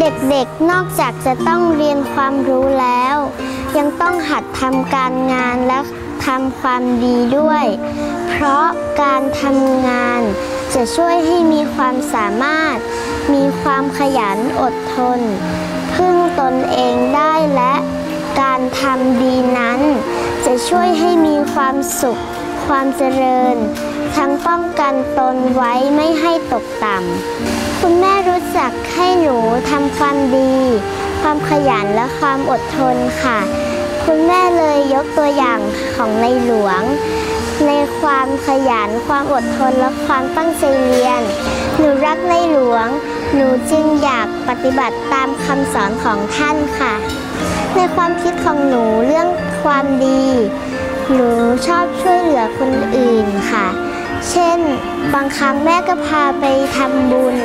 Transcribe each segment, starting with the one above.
เด็กๆ นอกจากจะต้องเรียนความรู้แล้ว ยังต้องหัดทำการงานและทำความดีด้วย เพราะการทำงานจะช่วยให้มีความสามารถ มีความขยันอดทน พึ่งตนเองได้และการทำดีนั้น จะช่วยให้มีความสุข ความเจริญ ทั้งป้องกันตนไว้ไม่ให้ตกต่ำ คุณแม่รู้จักให้หนูทำความดี ความขยันและความอดทนค่ะ คุณแม่เลยยกตัวอย่างของในหลวง ในความขยัน ความอดทนและความตั้งใจเรียน หนูรักในหลวง หนูจึงอยากปฏิบัติตามคำสอนของท่านค่ะ ในความคิดของหนูเรื่องความดีหนูชอบช่วยเหลือคนอื่นค่ะ เช่น บางครั้งแม่ก็พาไปทำบุญ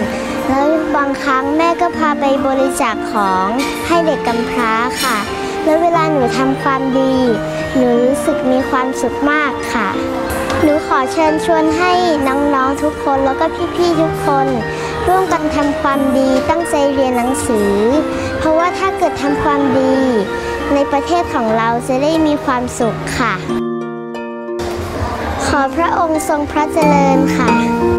แล้วบางครั้งแม่ก็พาไปบริจาคของให้เด็กกำพร้าค่ะ แล้วเวลาหนูทำความดี หนูรู้สึกมีความสุขมากค่ะ หนูขอเชิญชวนให้น้องๆทุกคนแล้วก็พี่ๆทุกคน ร่วมกันทำความดีตั้งใจเรียนหนังสือ เพราะว่าถ้าเกิดทำความดี ในประเทศของเราจะได้มีความสุขค่ะ ขอพระองค์ทรงพระเจริญค่ะ